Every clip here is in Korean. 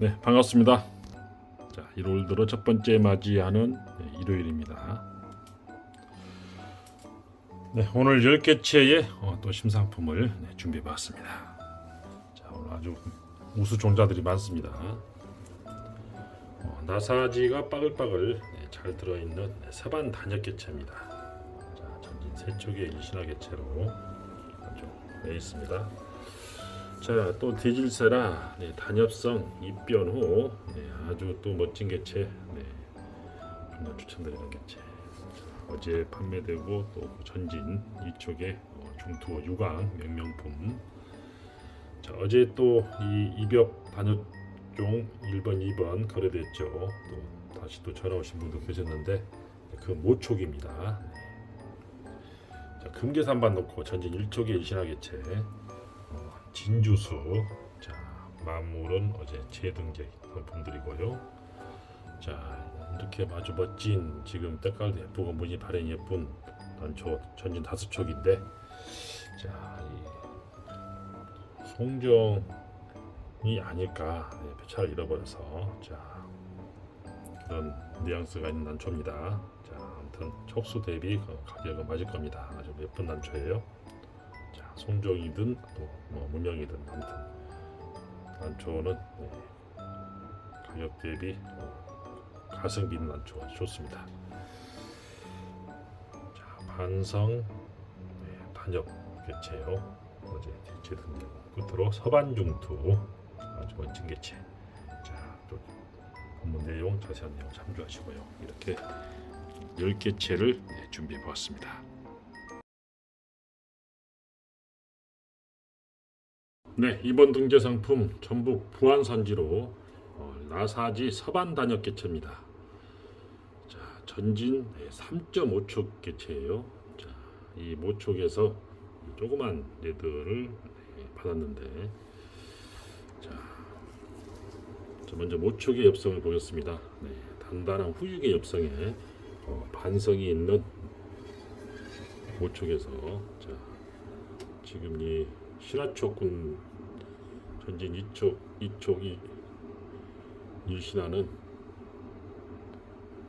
네, 반갑습니다. 자, 1월 들어 첫 번째 맞이하는 네, 일요일입니다. 네, 오늘 10개체의 어, 또 심상품을 네, 준비해 봤습니다. 자, 오늘 아주 우수 종자들이 많습니다. 어, 나사지가 빠글빠글 네, 잘 들어있는 네, 사반 단역 개체입니다. 자, 전진 세 쪽의 일신화 개체로 아주 네 있습니다. 자, 또 디질세라 네, 단엽성 입변 후 네, 아주 또 멋진 개체 네, 정말 추천드리는 개체. 자, 어제 판매되고 또 전진 이쪽에 어, 중투 유광 명명품. 자, 어제 또이 이벽 단엽종 1번, 2번 거래됐죠. 또 다시 또 전화 오신 분도 계셨는데 그 모촉입니다. 네. 자, 금계산반 놓고 전진 1촉의 일신화 개체. 진주수. 자 만물은 어제 재등재 상품들이고요. 자 이렇게 아주 멋진 지금 때깔도 예쁘고 무늬 발현이 예쁜 단초 전진 다섯 촉인데 자 이 송정이 아닐까 네, 표차를 잃어버려서 자 그런 뉘앙스가 있는 단초입니다. 자 아무튼 촉수 대비 그 가격은 맞을 겁니다. 아주 예쁜 단초예요. 자, 송정이든 또뭐 무명이든 아무튼 난초는 네, 가격 대비 어, 가성비 있는 난초가 좋습니다. 자, 반성 네, 단엽 개체요. 어제 제든 끝으로 서반중투 아주 멋진 개체. 자, 또 본문 내용 자세한 내용 참조하시고요. 이렇게 10개체를 네, 준비해 보았습니다. 네, 이번 등재 상품 전북 부안 산지로 어, 나사지 서반 단역 개체입니다. 자, 전진 3.5촉 개체예요. 자, 이 모촉에서 조그만 레드를 네, 받았는데, 자, 자, 먼저 모촉의 엽성을 보겠습니다. 네, 단단한 후육의 엽성에 어, 반성이 있는 모촉에서 자, 지금 이 신화촉군 전진 이촉 이촉이 일신화는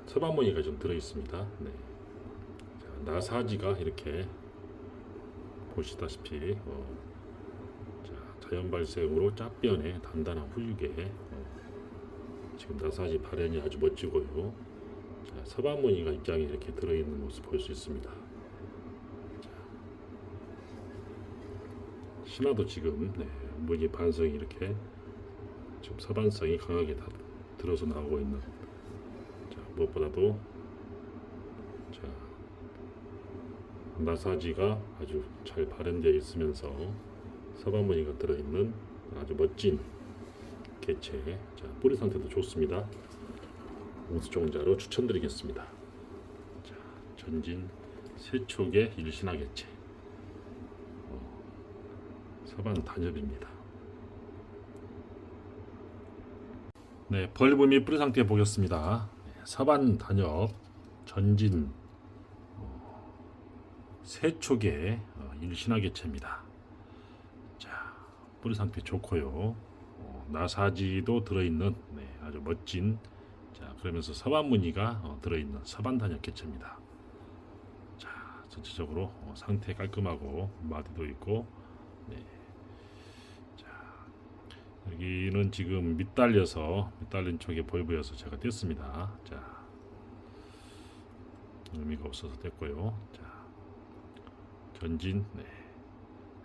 서반무늬가 좀 들어 있습니다. 네. 자, 나사지가 이렇게 보시다시피 어, 자, 자연 발생으로 짭변에 단단한 후육에 어, 지금 나사지 발현이 아주 멋지고요. 자, 서반무늬가 입장에 이렇게 들어 있는 모습 볼 수 있습니다. 신화도 지금 네, 무늬 반성이 이렇게 지금 서반성이 강하게 다 들어서 나오고 있는 자, 무엇보다도 자, 나사지가 아주 잘 발현되어 있으면서 서반 무늬가 들어있는 아주 멋진 개체 자, 뿌리 상태도 좋습니다. 우수종자로 추천드리겠습니다. 자, 전진 세촉의 일신화 개체 서반 단엽입니다. 네, 벌브미 뿌리 상태 보겠습니다. 네, 서반 단엽 전진 어, 세촉의 어, 일신화 개체입니다. 자, 뿌리 상태 좋고요. 어, 나사지도 들어있는 네, 아주 멋진 자 그러면서 서반 무늬가 어, 들어있는 서반 단엽 개체입니다. 자, 전체적으로 어, 상태 깔끔하고 마디도 있고 네. 여기는 지금 밑달려서 밑달린 쪽에 보이보여서 제가 뗐습니다. 자 의미가 없어서 뗐고요. 자 전진 네.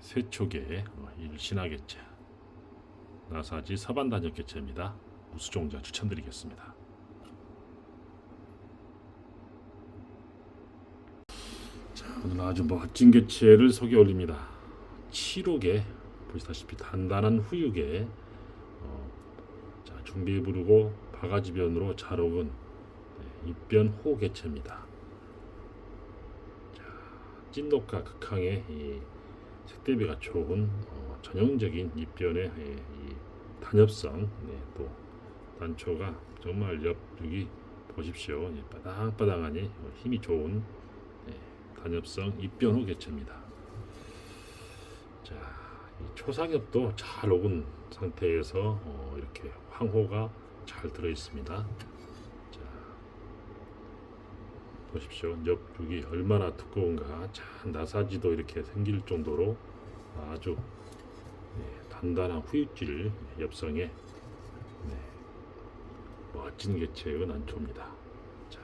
세촉의 어, 일신화개체 나사지 서반 단역 개체입니다. 우수종자 추천드리겠습니다. 자 오늘 아주 멋진 개체를 소개 올립니다. 7호개 보시다시피 단단한 후육에 어, 자, 중비 부르고 바가지변으로 잘 오은 네, 입변 호 개체입니다. 자, 찐독과 극항의 이 색대비가 좋은 어, 전형적인 입변의 예, 이 단엽성 네, 또 단초가 정말 옆육이 보십시오 예, 바닥바닥하니 어, 힘이 좋은 예, 단엽성 입변 호 개체입니다. 자, 이 초상엽도 잘 녹은 상태에서 어, 이렇게 황호가 잘 들어 있습니다. 자, 보십시오. 옆육이 얼마나 두꺼운가. 자, 나사지도 이렇게 생길 정도로 아주 네, 단단한 후입질 엽성에 네, 멋진 개체의 난초입니다. 자,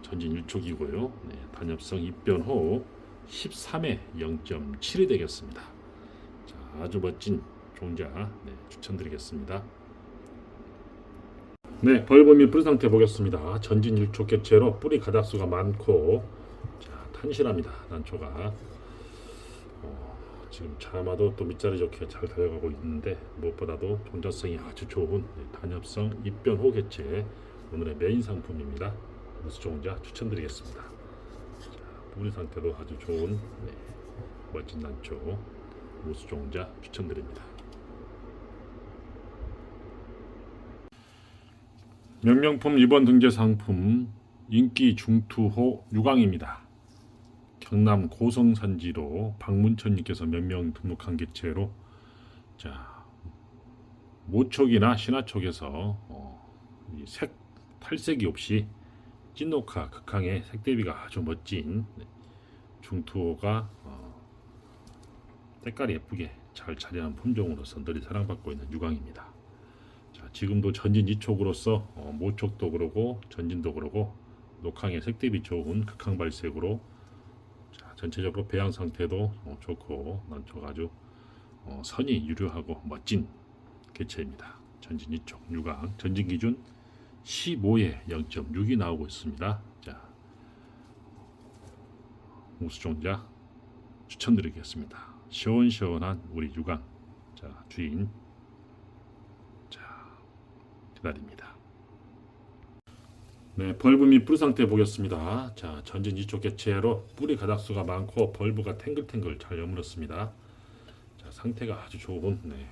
전진 1촉이고요. 네, 단엽성 입변 후 13회 0.7이 되겠습니다. 자, 아주 멋진 종자 네, 추천드리겠습니다. 네, 벌범이 뿌리 상태 보겠습니다. 전진 1촉 개체로 뿌리 가닥수가 많고 자, 탄실합니다. 난초가 어, 지금 차마도 또 밑자리 좋게 잘 달려가고 있는데 무엇보다도 종자성이 아주 좋은 네, 단엽성 입변 호 개체 오늘의 메인 상품입니다. 무수 종자 추천드리겠습니다. 자, 뿌리 상태도 아주 좋은 네, 멋진 난초 무수 종자 추천드립니다. 명명품 이번 등재 상품 인기 중투호 유광입니다. 경남 고성 산지로 박문천님께서 몇 명 등록한 개체로 자 모촉이나 신화촉에서 어, 이색 탈색이 없이 찐녹화 극항의 색 대비가 아주 멋진 네, 중투호가 어, 색깔이 예쁘게 잘 자리한 품종으로서 널리 사랑받고 있는 유광입니다. 자, 지금도 전진 이촉으로서 어, 모촉도 그러고 전진도 그러고 녹항의 색 대비 좋은 극항 발색으로 자, 전체적으로 배양 상태도 어, 좋고 난초가 아주 어, 선이 유려하고 멋진 개체입니다. 전진 이쪽 유광 전진 기준 15에 0.6이 나오고 있습니다. 자, 우수종자 추천드리겠습니다. 시원시원한 우리 유광 자 주인 자 기다립니다. 네, 벌브 및 뿌리 상태 보겠습니다. 자, 전진 이쪽 개체로 뿌리 가닥수가 많고 벌브가 탱글탱글 잘 여물었습니다. 자, 상태가 아주 좋은 네,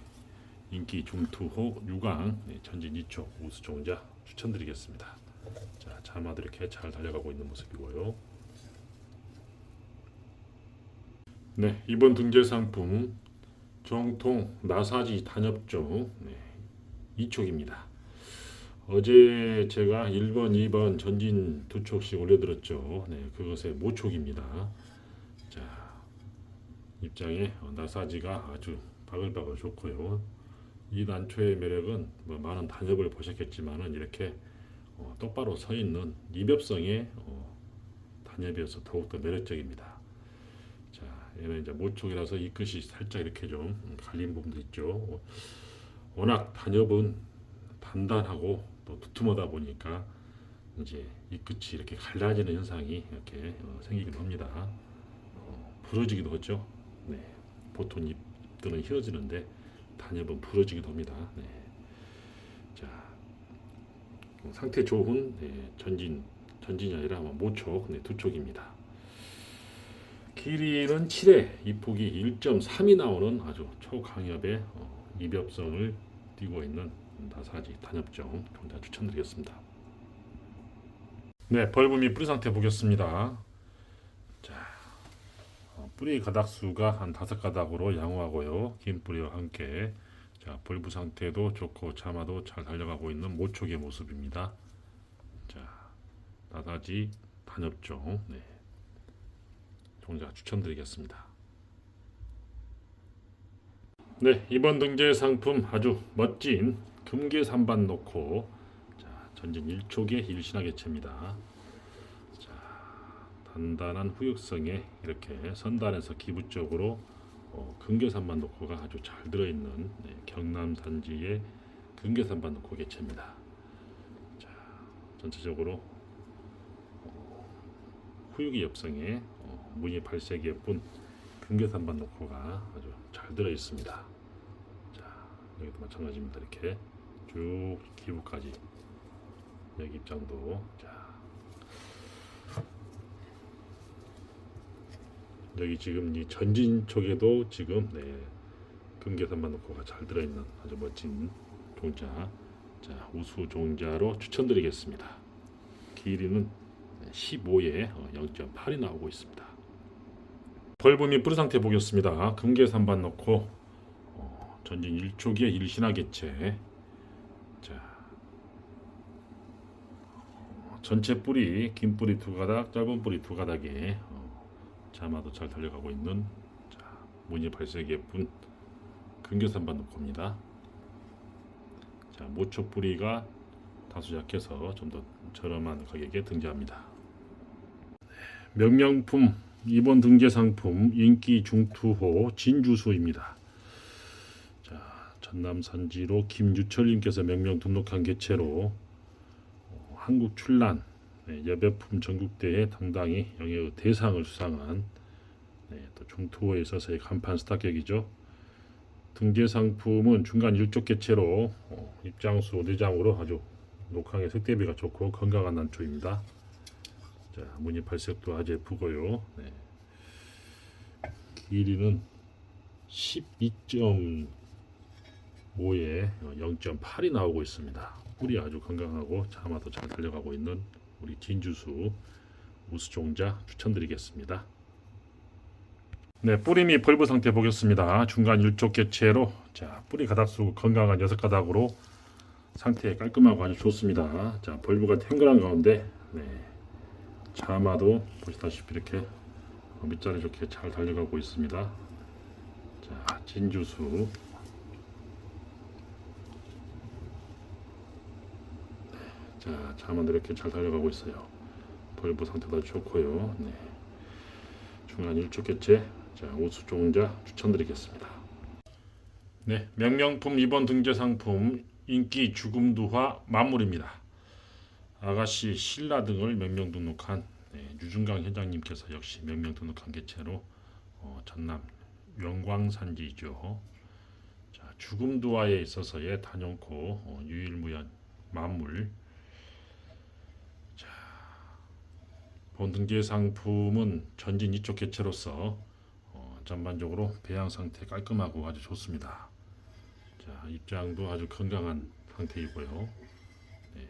인기 중투호 유광 네, 전진 이쪽 우수종자 추천드리겠습니다. 자, 자마도 이렇게 잘 달려가고 있는 모습이고요. 네, 이번 등재 상품 정통 나사지 단엽종 네, 이촉입니다. 어제 제가 1번, 2번 전진 두 촉씩 올려드렸죠. 네, 그것의 모촉입니다. 자, 입장에 어, 나사지가 아주 바글바글 좋고요. 이 난초의 매력은 뭐 많은 단엽을 보셨겠지만은 이렇게 어, 똑바로 서 있는 이벽성의 어, 단엽이어서 더욱더 매력적입니다. 자, 얘는 이제 모촉이라서 이 끝이 살짝 이렇게 좀 갈린 부분도 있죠. 워낙 단엽은 단단하고 또 두툼하다 보니까 이제 이 끝이 이렇게 갈라지는 현상이 이렇게 어, 생기기도 합니다. 어, 부러지기도 하죠. 네, 보통 잎들은 휘어지는데 단엽은 부러지기도 합니다. 네. 자, 어, 상태 좋은 네, 전진 전진이 아니라 뭐 모촉 네, 두 촉입니다. 길이는 7회, 입폭이 1.3이 나오는 아주 초강엽의 어, 이벽성을 띠고 있는 나사지 단엽종 종자 추천드리겠습니다. 네, 및 뿌리 상태 보겠습니다. 자, 어, 뿌리 가닥수가 한 다섯 가닥으로 양호하고요. 긴 뿌리와 함께 자, 벌브 상태도 좋고 차마도 잘 달려가고 있는 모촉의 모습입니다. 자, 나사지 단엽종 네. 종자 추천드리겠습니다. 네, 이번 등재 상품 아주 멋진 금계 산반 놓고 자, 전진 1촉의 일신화 개체입니다. 자, 단단한 후육성에 이렇게 선단에서 기부적으로 어, 금계산반 놓고가 아주 잘 들어있는 네, 경남 산지의 금계산반 놓고 개체입니다. 자, 전체적으로 후육이 엽성에 어, 무늬 발색이 예쁜 금계산반 놓고가 아주 잘 들어 있습니다. 자 여기도 마찬가지입니다. 이렇게 쭉 기부까지 여기 입장도 자 여기 지금 이 전진 쪽에도 지금 네 금계산반 놓고가 잘 들어 있는 아주 멋진 종자 자 우수 종자로 추천드리겠습니다. 길이는 15에 0.8이 나오고 있습니다. 벌분이 뿌리 상태 보겠습니다. 금계 산반 넣고 어, 전진 1초기의 일신화 개체. 자, 전체 뿌리 긴 뿌리 두 가닥, 짧은 뿌리 두 가닥에 어, 자마도 잘 달려가고 있는 자, 무늬 발색이 예쁜 근교산반 놓고입니다. 자, 모초 뿌리가 다소 약해서 좀 더 저렴한 가격에 등장합니다. 네, 명명품 이번 등재 상품 인기 중투호 진주수입니다. 자, 전남 산지로 김유철님께서 명명 등록한 개체로 어, 한국 출란 네, 여배품 전국대회 당당히 영예의 대상을 수상한 네, 또 중투호에 있어서의 간판 스타격이죠. 등재 상품은 중간 일족 개체로 어, 입장수 내장으로 아주 녹항의 색대비가 좋고 건강한 난초입니다. 자, 무늬 발색도 아주 예쁘고요. 네. 길이는 12.5에 0.8이 나오고 있습니다. 뿌리 아주 건강하고 자마도 잘 달려가고 있는 우리 진주수 우수종자 추천드리겠습니다. 네, 뿌리 및 벌브 상태 보겠습니다. 중간 일족 개체로 자 뿌리 가닥수 건강한 여섯 가닥으로 상태 깔끔하고 아주 좋습니다. 자 벌브가 탱글한 가운데 네, 자마도 보시다시피 이렇게 밑자리 좋게 잘 달려가고 있습니다. 자 진주수 자 자마도 이렇게 잘 달려가고 있어요. 벌브 상태도 좋고요. 네. 중간 일족 개체 자 우수종자 추천드리겠습니다. 네, 명명품 이번 등재 상품 인기 죽음두화 만물입니다. 아가씨 신라 등을 명명 등록한 네, 유중강 회장님께서 역시 명명 등록한 개체로 어, 전남 영광산지죠. 자, 죽음두화에 있어서의 단연코 어, 유일무연 만물. 본 등재 상품은 전진 이쪽 개체로서 어, 전반적으로 배양 상태 깔끔하고 아주 좋습니다. 자, 입장도 아주 건강한 상태이고요. 네.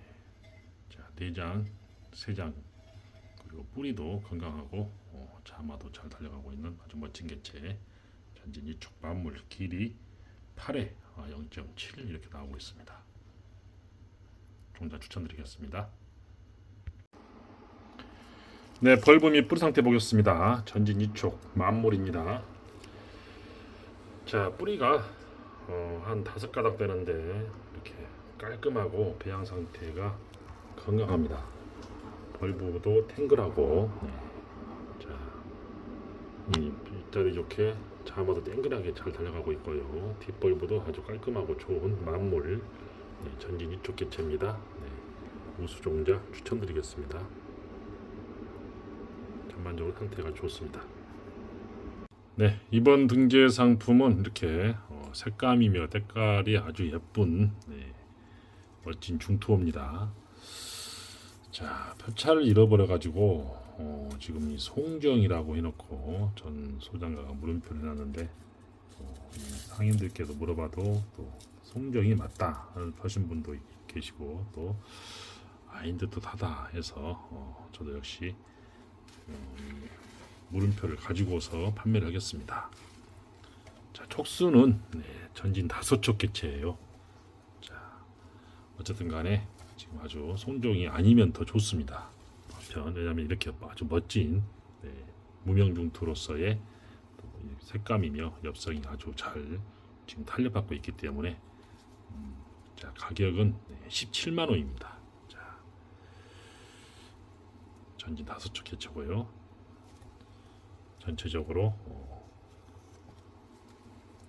자, 내장, 세장 그리고 뿌리도 건강하고 어, 자마도 잘 달려가고 있는 아주 멋진 개체. 전진 이쪽 만물 길이 8에 0.7 이렇게 나오고 있습니다. 종자 추천드리겠습니다. 네, 및 뿌리 상태 보겠습니다. 전진 이쪽 만물입니다. 자, 뿌리가 어, 한 다섯 가닥 되는데 이렇게 깔끔하고 배양 상태가 건강합니다. 벌브도 탱글하고 네. 자, 이 빗자리 좋게 자마도 땡글하게 잘 달려가고 있고요. 뒷벌브도 아주 깔끔하고 좋은 만물 네, 전진 이쪽 개체입니다. 네, 우수종자 추천드리겠습니다. 전반적으로 상태가 좋습니다. 네, 이번 등재 상품은 이렇게 어, 색감이며 때깔이 아주 예쁜 네, 멋진 중투호입니다. 자, 표차를 잃어버려 가지고 어, 지금 이 송정이라고 해놓고 전 소장가가 물음표를 해놨는데 어, 이 상인들께도 물어봐도 또 송정이 맞다 하신 분도 계시고 또 아닌 듯도 하다 해서 어, 저도 역시 물음표를 가지고서 판매를 하겠습니다. 자, 촉수는 네, 전진 다섯 촉 개체예요. 자, 어쨌든 간에 지금 아주 송종이 아니면 더 좋습니다. 한편 왜냐하면 이렇게 아주 멋진 네, 무명중투로서의 색감이며 엽성이 아주 잘 지금 탄력받고 있기 때문에 음, 자 가격은 네, 17만 원입니다. 자, 전진 다섯 촉 개체고요. 전체적으로 어,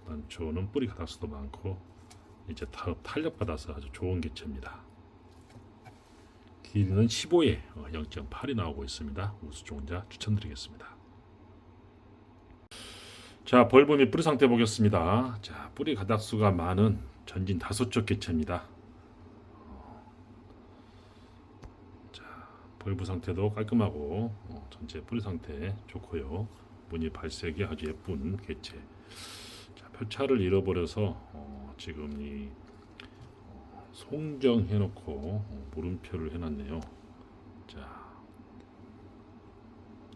난초는 뿌리 가닥수도 많고 이제 다 탄력 받아서 아주 좋은 개체입니다. 길이는 15에 0.8이 나오고 있습니다. 우수종자 추천드리겠습니다. 자, 및 뿌리 상태 보겠습니다. 자, 뿌리 가닥수가 많은 전진 다섯 쪽 개체입니다. 자, 벌브 상태도 깔끔하고 어, 전체 뿌리 상태 좋고요. 무늬 발색이 아주 예쁜 개체. 자, 표차를 잃어버려서 어, 지금 이 어, 송정 해놓고 어, 물음표를 해놨네요. 자,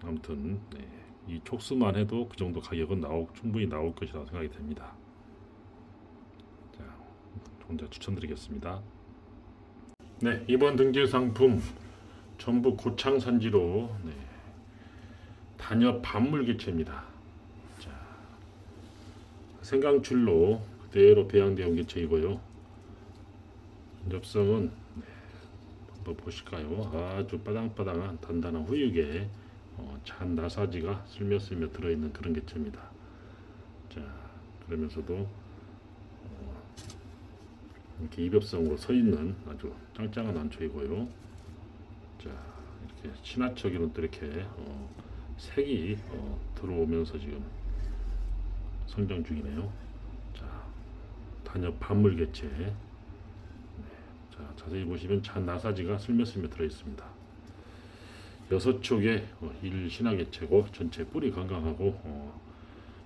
아무튼 네, 이 촉수만 해도 그 정도 가격은 나오, 충분히 나올 것이라고 생각이 됩니다. 혼자 추천드리겠습니다. 네, 이번 등재 상품 전부 고창 산지로 네, 단엽 반물개체입니다. 자, 생강줄로 그대로 배양되어 온 개체이고요. 엽성은 네, 한번 보실까요? 아주 빠당빠당한 단단한 후육에 어, 찬 나사지가 스며스며 들어있는 그런 개체입니다. 자, 그러면서도 어, 이렇게 입엽성으로 서 있는 아주 짱짱한 안초이고요. 자, 이렇게 신화척에는 또 이렇게 어, 색이 어, 들어오면서 지금 성장 중이네요. 자, 단엽 반물 개체. 네, 자, 자세히 보시면 잔 나사지가 슬며슬며 들어 있습니다. 여섯 촉의 어, 일 신화 개체고 전체 뿌리 건강하고 어,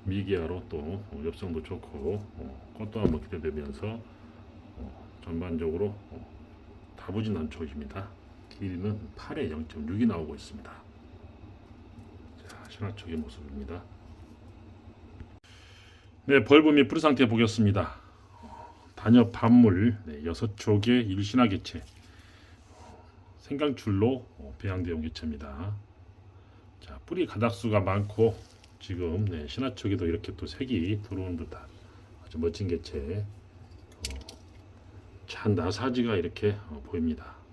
미기화로 또 어, 엽성도 좋고 어, 꽃도 한번 기대되면서 어, 전반적으로 어, 다부진 안초입니다. 길이는 8에 0.6이 나오고 있습니다. 자, 신화촉의 모습입니다. 네, 벌브미 뿌리 상태 보겠습니다. 단엽 반물 네, 여섯 촉의 일신화 개체 생강줄로 어, 배양되어 온 개체입니다. 자, 뿌리 가닥수가 많고 지금 네, 신화촉에도 이렇게 또 색이 들어오는 듯한 아주 멋진 개체. 어, 찬 나사지가 이렇게 어, 보입니다.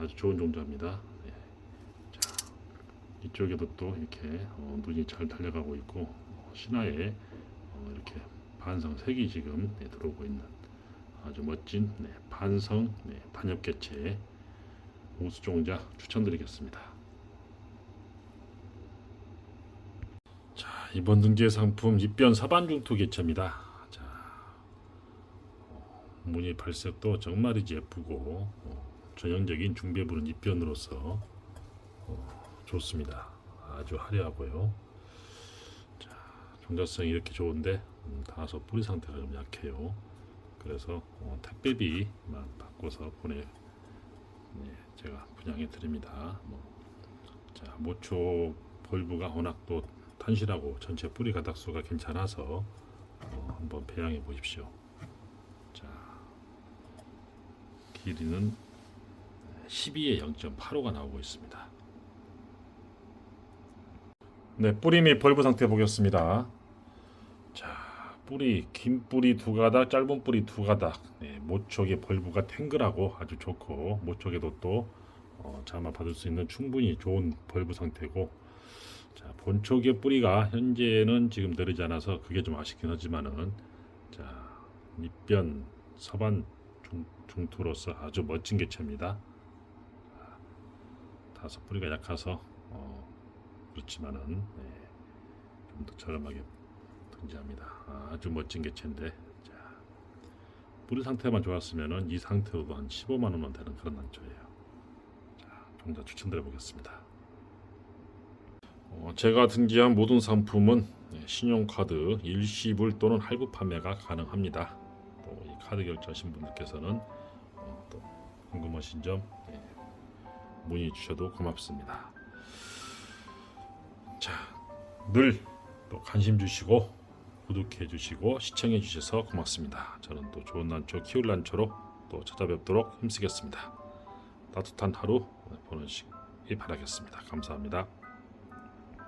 아주 좋은 종자입니다. 네. 자, 이쪽에도 또 이렇게 어, 눈이 잘 달려가고 있고 어, 신화에 어, 이렇게 반성 색이 지금 네, 들어오고 있는 아주 멋진 네, 반성 네, 단엽 개체 우수종자 추천드리겠습니다. 자 이번 등재 상품 입변 사반중투 개체입니다. 자 어, 무늬 발색도 정말이지 예쁘고 어, 전형적인 중배부른 입변으로서 어, 좋습니다. 아주 화려하고요. 자 종자성이 이렇게 좋은데 음, 다소 뿌리 상태가 좀 약해요. 그래서 어, 택배비만 바꿔서 보내 네, 제가 분양해 드립니다. 뭐, 자 모초 벌브가 워낙 또 탄실하고 전체 뿌리 가닥수가 괜찮아서 어, 한번 배양해 보십시오. 자 길이는 12에 0.85가 나오고 있습니다. 네 뿌리 및 벌브 상태 보겠습니다. 자 뿌리 긴 뿌리 두 가닥 짧은 뿌리 두 가닥 네, 모촉의 벌브가 탱글하고 아주 좋고 모촉에도 또 어, 자마 받을 수 있는 충분히 좋은 벌브 상태고 자 본촉의 뿌리가 현재는 지금 내리지 않아서 그게 좀 아쉽긴 하지만은 자 밑변 서반 중, 중투로서 아주 멋진 개체입니다 자, 다소 뿌리가 약해서 어, 그렇지만은 네, 좀더 저렴하게 등장합니다. 아주 멋진 개체인데 자, 뿌리 상태만 좋았으면은 이 상태로도 한 15만 원은 되는 그런 난초예요. 자, 종자 추천드려 보겠습니다. 어, 제가 등기한 모든 상품은 네, 신용카드 일시불 또는 할부 판매가 가능합니다. 또 이 카드 결제하신 분들께서는 어, 또 궁금하신 점 네, 문의 주셔도 고맙습니다. 자, 늘 또 관심 주시고 구독해 주시고 시청해 주셔서 고맙습니다. 저는 또 좋은 난초 키울 난초로 또 찾아뵙도록 힘쓰겠습니다. 따뜻한 하루 보내시기 바라겠습니다. 감사합니다.